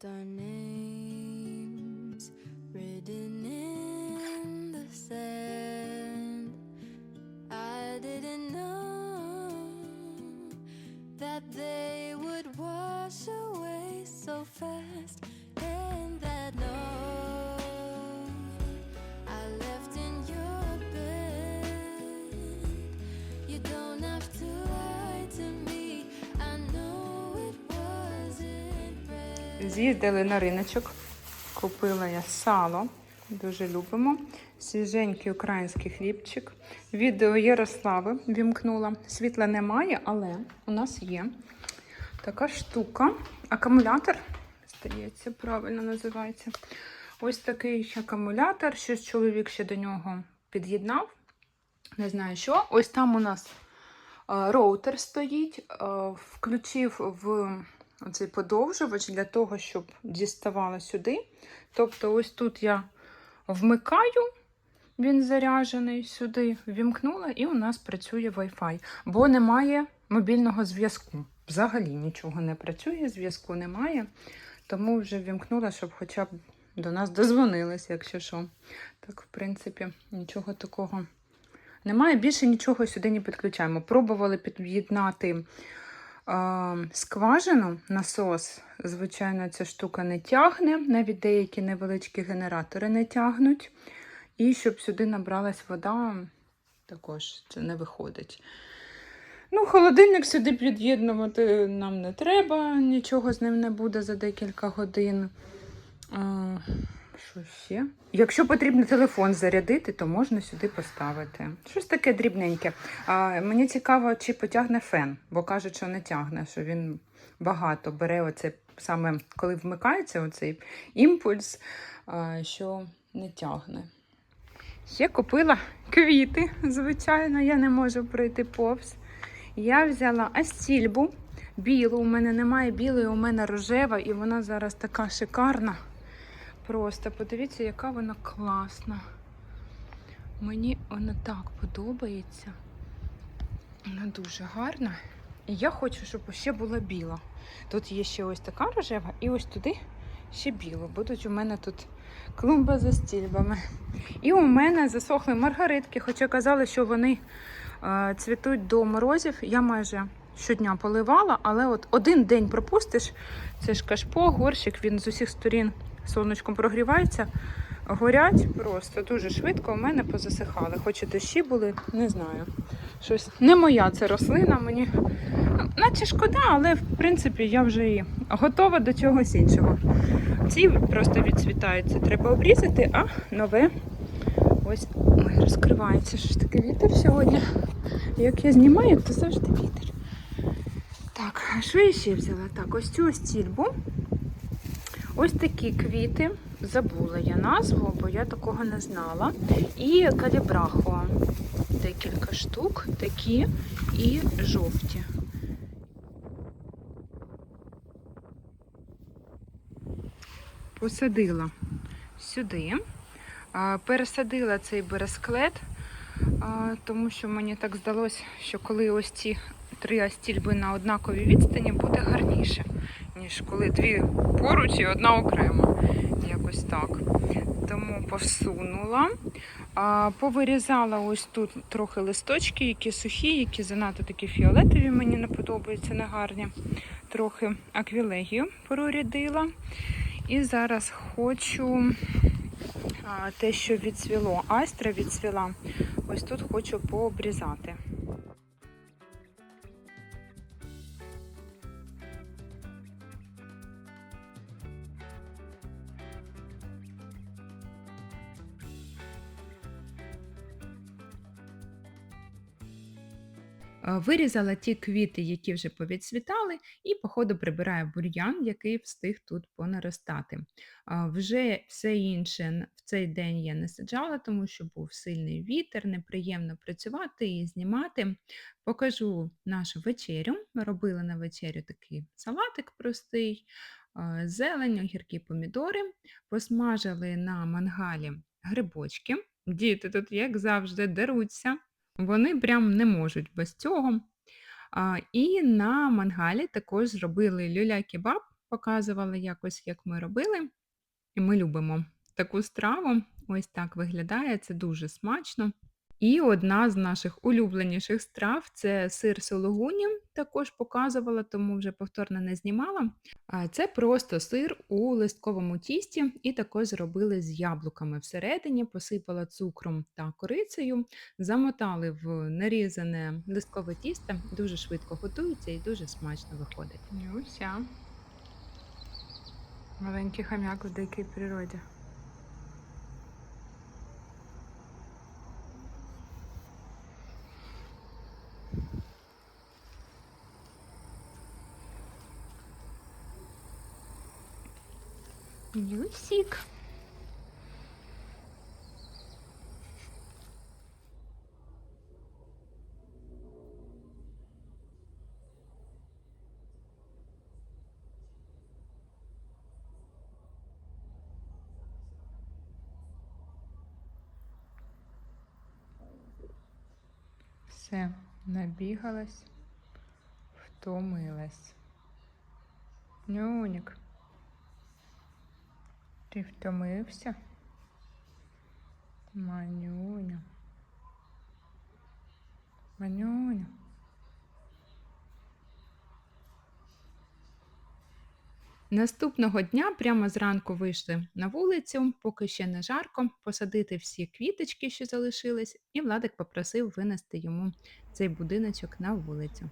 done it. З'їздили на риночок, купила я сало, дуже любимо. Свіженький український хлібчик. Відео Ярослави вімкнула. Світла немає, але у нас є така штука. Акумулятор, здається, правильно називається. Ось такий акумулятор. Щось чоловік ще до нього під'єднав. Не знаю що. Ось там у нас е, роутер стоїть. е, Включив в оцей подовжувач для того, щоб діставала сюди. Тобто, ось тут я вмикаю, він заряджений сюди, вімкнула, і у нас працює Wi-Fi, бо немає мобільного зв'язку. Взагалі нічого не працює, зв'язку немає. Тому вже вімкнула, щоб хоча б до нас дозвонились, якщо що. Так, в принципі, нічого такого немає. Більше нічого сюди не підключаємо. Пробували під'єднати скважину, насос. Звичайно, ця штука не тягне, навіть деякі невеличкі генератори не тягнуть. І щоб сюди набралась вода, також це не виходить. Ну, холодильник сюди під'єднувати нам не треба, нічого з ним не буде за декілька годин. Що ще? Якщо потрібно телефон зарядити, то можна сюди поставити. Щось таке дрібненьке. А, мені цікаво, чи потягне фен, бо кажуть, що не тягне, що він багато бере оце саме коли вмикається оцей імпульс, а, що не тягне. Ще купила квіти, звичайно, я не можу пройти повз. Я взяла астільбу білу. У мене немає білої, у мене рожева, і вона зараз така шикарна. Просто подивіться, яка вона класна. Мені вона так подобається. Вона дуже гарна. І я хочу, щоб ще була біла. Тут є ще ось така рожева, і ось туди ще білу. Будуть у мене тут клумба за стільбами. І у мене засохли маргаритки, хоча казали, що вони е, цвітуть до морозів. Я майже щодня поливала, але от один день пропустиш, це ж кашпо, горщик, він з усіх сторін сонечком прогрівається. Горять просто дуже швидко у мене позасихали. Хоч і дощі були, не знаю. Щось не моя це рослина, мені наче шкода, але в принципі я вже і готова до чогось іншого. Ці просто відцвітаються, треба обрізати, а нове ось ой, розкривається. Що ж таке вітер сьогодні? Як я знімаю, то завжди вітер. Так, що я ще взяла? Так, ось цю стільбу. Ось такі квіти. Забула я назву, бо я такого не знала. І калібрахо. Декілька штук, такі і жовті. Посадила сюди. Пересадила цей бересклет, тому що мені так здалося, що коли ось ці три астільби на однаковій відстані буде гарніше, ніж коли дві поруч і одна окремо. Якось так. Тому посунула. Повирізала ось тут трохи листочки, які сухі, які занадто такі фіолетові, мені не подобаються, негарні. Трохи аквілегію прорядила. І зараз хочу те, що відцвіло. Астра відцвіла. Ось тут хочу пообрізати. Вирізала ті квіти, які вже повідцвітали, і по ходу прибираю бур'ян, який встиг тут понаростати. Вже все інше в цей день я не саджала, тому що був сильний вітер, неприємно працювати і знімати. Покажу нашу вечерю. Ми робили на вечерю такий салатик простий, а, зелень, огірки, помідори. Посмажили на мангалі грибочки. Діти тут, як завжди, деруться. Вони прям не можуть без цього. А, і на мангалі також зробили люля-кебаб. показувала якось, як ми робили. І ми любимо таку страву. Ось так виглядає, це дуже смачно. І одна з наших улюбленіших страв це сир сологуні. Також показувала, тому вже повторно не знімала. Це просто сир у листковому тісті, і також зробили з яблуками всередині, посипала цукром та корицею, замотали в нарізане листкове тісто, дуже швидко готується і дуже смачно виходить. Нюся. Маленький хам'як в дикій природі. Нюсик. Все, набігалась, втомилась. Нюнік. Ти втомився? Манюня. Манюня. Наступного дня прямо зранку вийшли на вулицю, поки ще не жарко, посадити всі квіточки, що залишились, і Владик попросив винести йому цей будиночок на вулицю.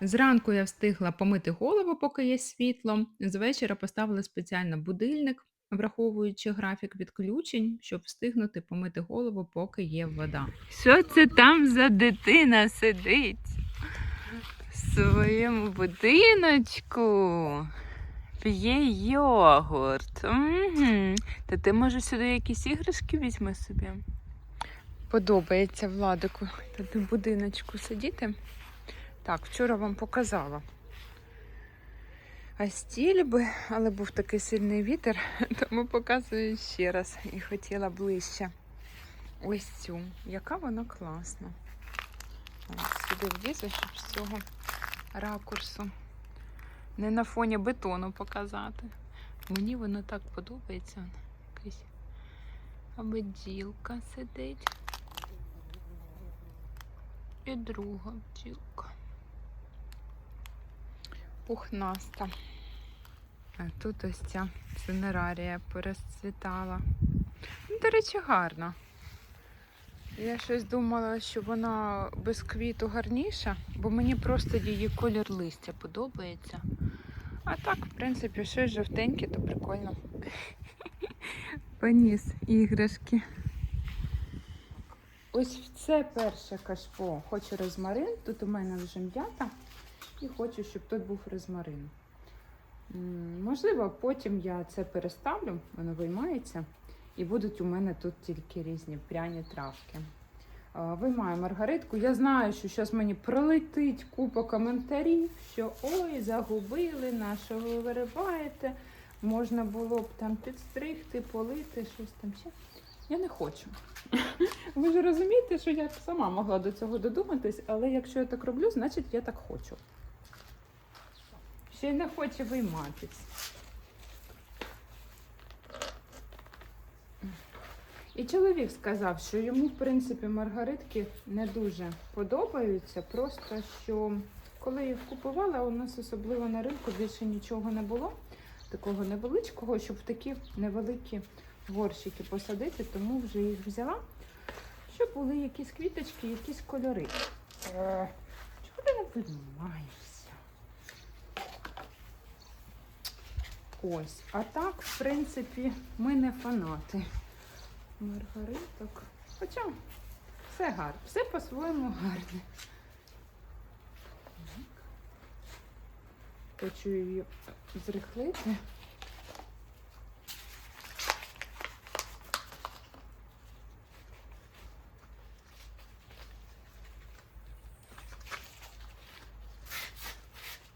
Зранку я встигла помити голову, поки є світло. З вечора поставила спеціально будильник, враховуючи графік відключень, щоб встигнути помити голову, поки є вода. Що це там за дитина сидить? В своєму будиночку п'є йогурт. Угу. Та ти може сюди якісь іграшки візьми собі. Подобається Владику тут в будиночку сидіти. Так, вчора вам показала. Стіль би, але був такий сильний вітер, тому показую ще раз і хотіла ближче. Ось цю. Яка вона класна. Ось Сюди влізу, щоб з цього ракурсу. Не на фоні бетону показати. Мені воно так подобається. Якась бджілка сидить. І друга бджілка. Пухнаста. А тут ось ця цинерарія порозцвітала. Ну, До речі, гарна. Я щось думала, що вона без квіту гарніша, бо мені просто її колір листя подобається. А так, в принципі, щось жовтеньке, то прикольно. Поніс іграшки. Ось це перше кашпо. Хочу розмарин. Тут у мене вже м'ята. І хочу, щоб тут був розмарин. Можливо, потім я це переставлю, воно виймається. І будуть у мене тут тільки різні пряні травки. Виймаю маргаритку. Я знаю, що зараз мені пролетить купа коментарів, що ой, загубили, на що ви вириваєте. Можна було б там підстригти, полити, щось там ще. Я не хочу. Ви ж розумієте, що я сама могла до цього додуматись, але якщо я так роблю, значить я так хочу. Ще й не хоче вийматись. І чоловік сказав, що йому, в принципі, маргаритки не дуже подобаються. Просто що коли їх купувала, у нас особливо на ринку більше нічого не було, такого невеличкого, щоб в такі невеликі горщики посадити, тому вже їх взяла, щоб були якісь квіточки, якісь кольори. Е, Чого ти не піднімаєшся? Ось, а так, в принципі, ми не фанати маргариток. Хоча все гарно, все по-своєму гарне. Хочу її зрихлити.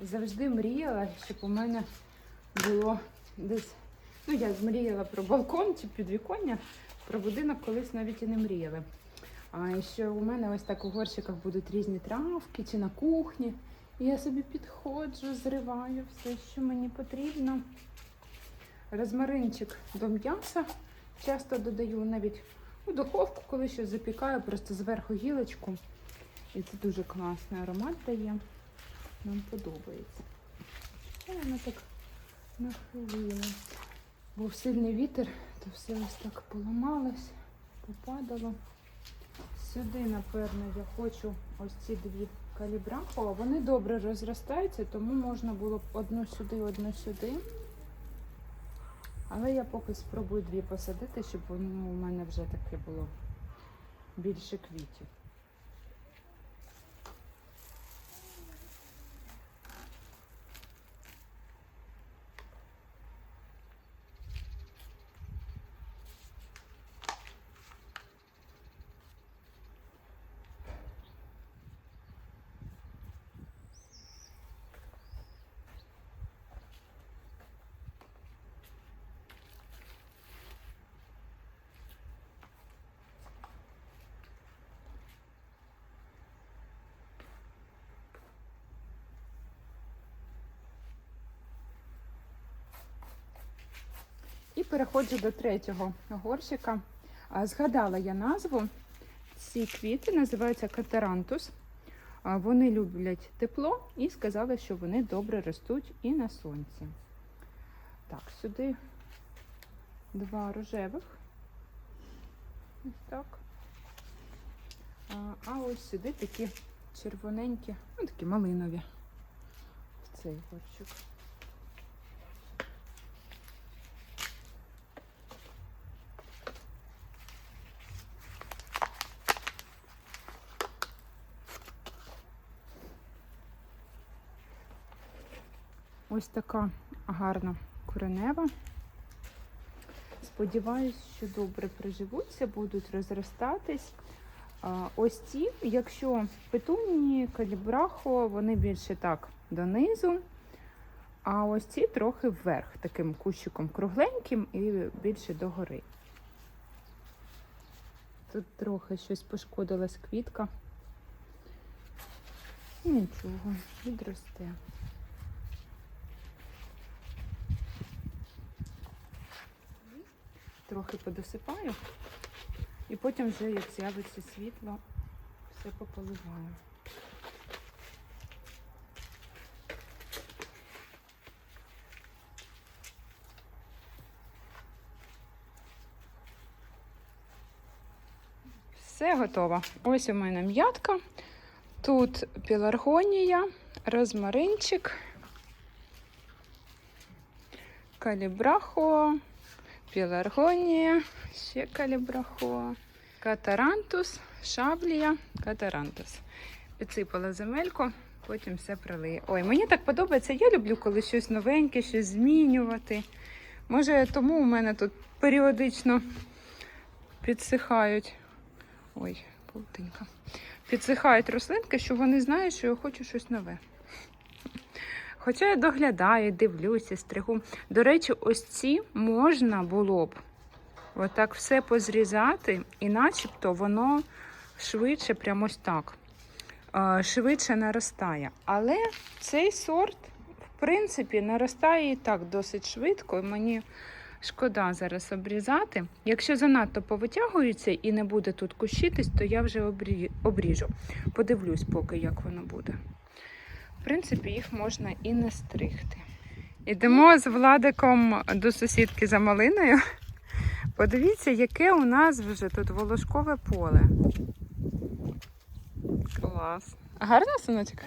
завжди мріяла, щоб у мене було десь. Ну, я мріяла про балкон чи підвіконня, про будинок колись навіть і не мріяли. А що у мене ось так у горщиках будуть різні травки чи на кухні. І я собі підходжу, зриваю все, що мені потрібно. Розмаринчик до м'яса часто додаю навіть у духовку, коли щось запікаю, просто зверху гілочку. І це дуже класний аромат дає. Нам подобається. Що воно так нахилило? Був сильний вітер, то все ось так поламалось, попадало. Сюди, напевно, я хочу ось ці дві калібрахо. Вони добре розростаються, тому можна було б одну сюди, одну сюди. Але я поки спробую дві посадити, щоб воно у мене вже таке було більше квітів. Переходжу до третього горщика. Згадала я назву. Ці квіти називаються катерантус. Вони люблять тепло і сказали, що вони добре ростуть і на сонці. Так, сюди два рожевих. Ось так. А, ось сюди такі червоненькі, ну такі малинові. В цей горщик. Ось така гарна коренева. Сподіваюсь, що добре приживуться, будуть розростатись. Ось ці, якщо петунії, калібрахо, вони більше так донизу. А ось ці трохи вверх, таким кущиком кругленьким і більше догори. Тут трохи щось пошкодилась квітка. Нічого, відросте. Трохи подосипаю, і потім вже, як з'явиться світло, все пополиваю. Все готово. Ось у мене м'ятка. Тут піларгонія, розмаринчик, калібрахо, піларгонія, ще калібрахо, катарантус, шаблія, катарантус. Підсипала земельку, потім все пролию. Ой, мені так подобається. Я люблю, коли щось новеньке, щось змінювати. Може, тому у мене тут періодично підсихають. Ой, паутинка. Підсихають рослинки, що вони знають, що я хочу щось нове. Хоча я доглядаю, дивлюся, стригу. До речі, ось ці можна було б отак все позрізати, і начебто воно швидше, прямо ось так, е, швидше наростає. Але цей сорт, в принципі, наростає і так досить швидко. і Мені шкода зараз обрізати. Якщо занадто повитягується і не буде тут кущитись, то я вже обріжу. Подивлюсь, поки як воно буде. В принципі, їх можна і не стригти. Ідемо з Владиком до сусідки за малиною. Подивіться, яке у нас вже тут волошкове поле. Клас. Гарно, синочок?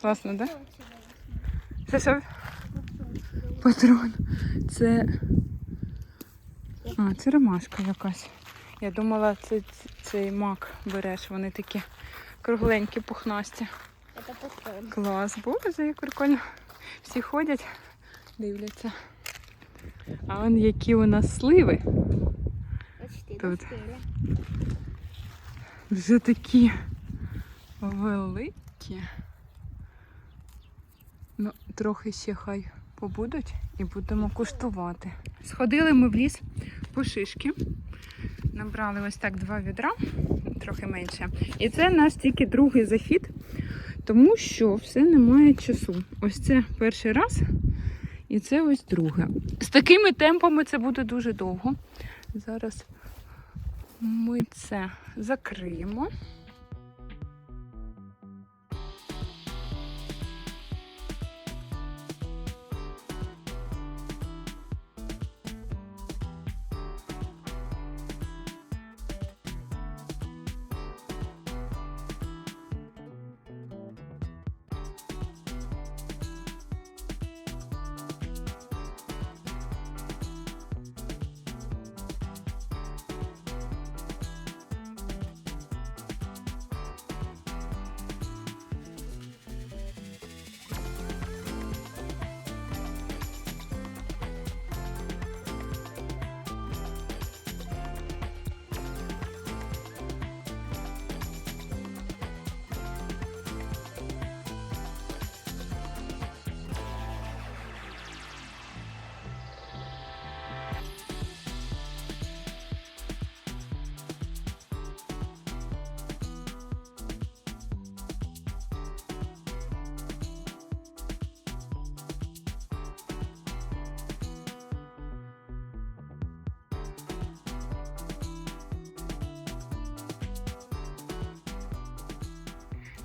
Класно, так? Да? Це що? Патрон. Це. А, це ромашка якась. Я думала, це цей мак береш, вони такі кругленькі, пухнасті. Клас, боже, як прикольно. Всі ходять, дивляться. А вон які у нас сливи. Почти Тут. Вже такі великі. Ну, трохи ще хай побудуть і будемо куштувати. Сходили ми в ліс по шишки. Набрали ось так два відра, трохи менше. І це наш тільки другий захід, тому що все немає часу. Ось це перший раз, і це ось друге. З такими темпами це буде дуже довго. Зараз ми це закриємо.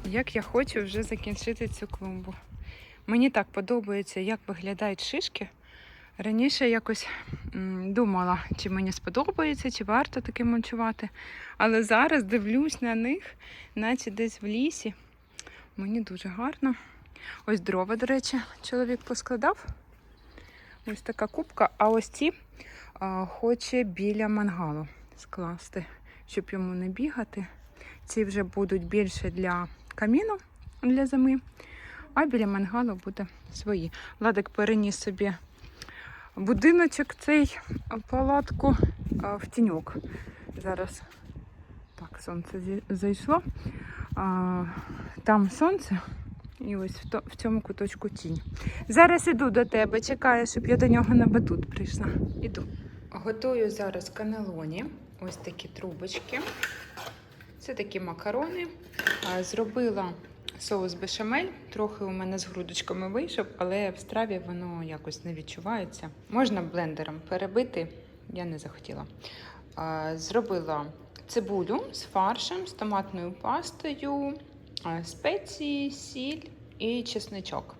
Як я хочу вже закінчити цю клумбу. Мені так подобається, як виглядають шишки. Раніше якось думала, чи мені сподобається, чи варто таки мульчувати. Але зараз дивлюсь на них, наче десь в лісі. Мені дуже гарно. Ось дрова, до речі, чоловік поскладав. Ось така кубка, а ось ці а, хоче біля мангалу скласти, щоб йому не бігати. Ці вже будуть більше для каміну для зими, а біля мангалу буде свої. Владик переніс собі будиночок цей палатку в тіньок. Зараз так, сонце зайшло. Там сонце. І ось в, то, в цьому куточку тінь. Зараз іду до тебе, чекаю, щоб я до нього на батут прийшла. Іду. Готую зараз канелоні. Ось такі трубочки. Це такі макарони. Зробила соус бешамель. Трохи у мене з грудочками вийшов, але в страві воно якось не відчувається. Можна блендером перебити, я не захотіла. Зробила цибулю з фаршем, з томатною пастою, спеції, сіль і чесничок.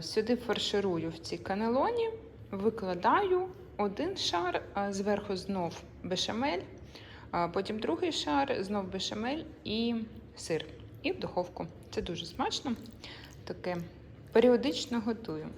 Сюди фарширую в ці канелоні, викладаю один шар, зверху знов бешамель. Потім другий шар, знов бешамель і сир. І в духовку. Це дуже смачно. Таке періодично готую.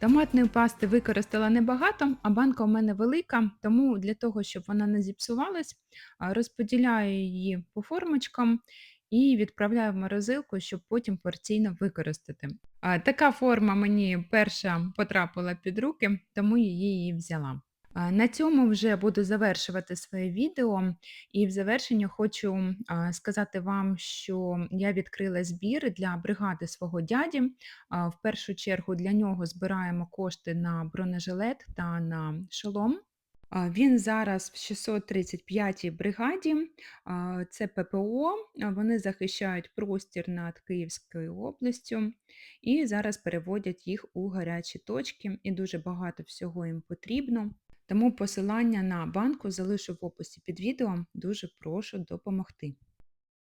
Томатної пасти використала небагато, а банка у мене велика, тому для того, щоб вона не зіпсувалась, розподіляю її по формочкам і відправляю в морозилку, щоб потім порційно використати. Така форма мені перша потрапила під руки, тому її взяла. На цьому вже буду завершувати своє відео. І в завершення хочу сказати вам, що я відкрила збір для бригади свого дяді. В першу чергу для нього збираємо кошти на бронежилет та на шолом. Він зараз в 635-й бригаді. Це ППО. Вони захищають простір над Київською областю і зараз переводять їх у гарячі точки. І дуже багато всього їм потрібно. Тому посилання на банку залишу в описі під відео. Дуже прошу допомогти.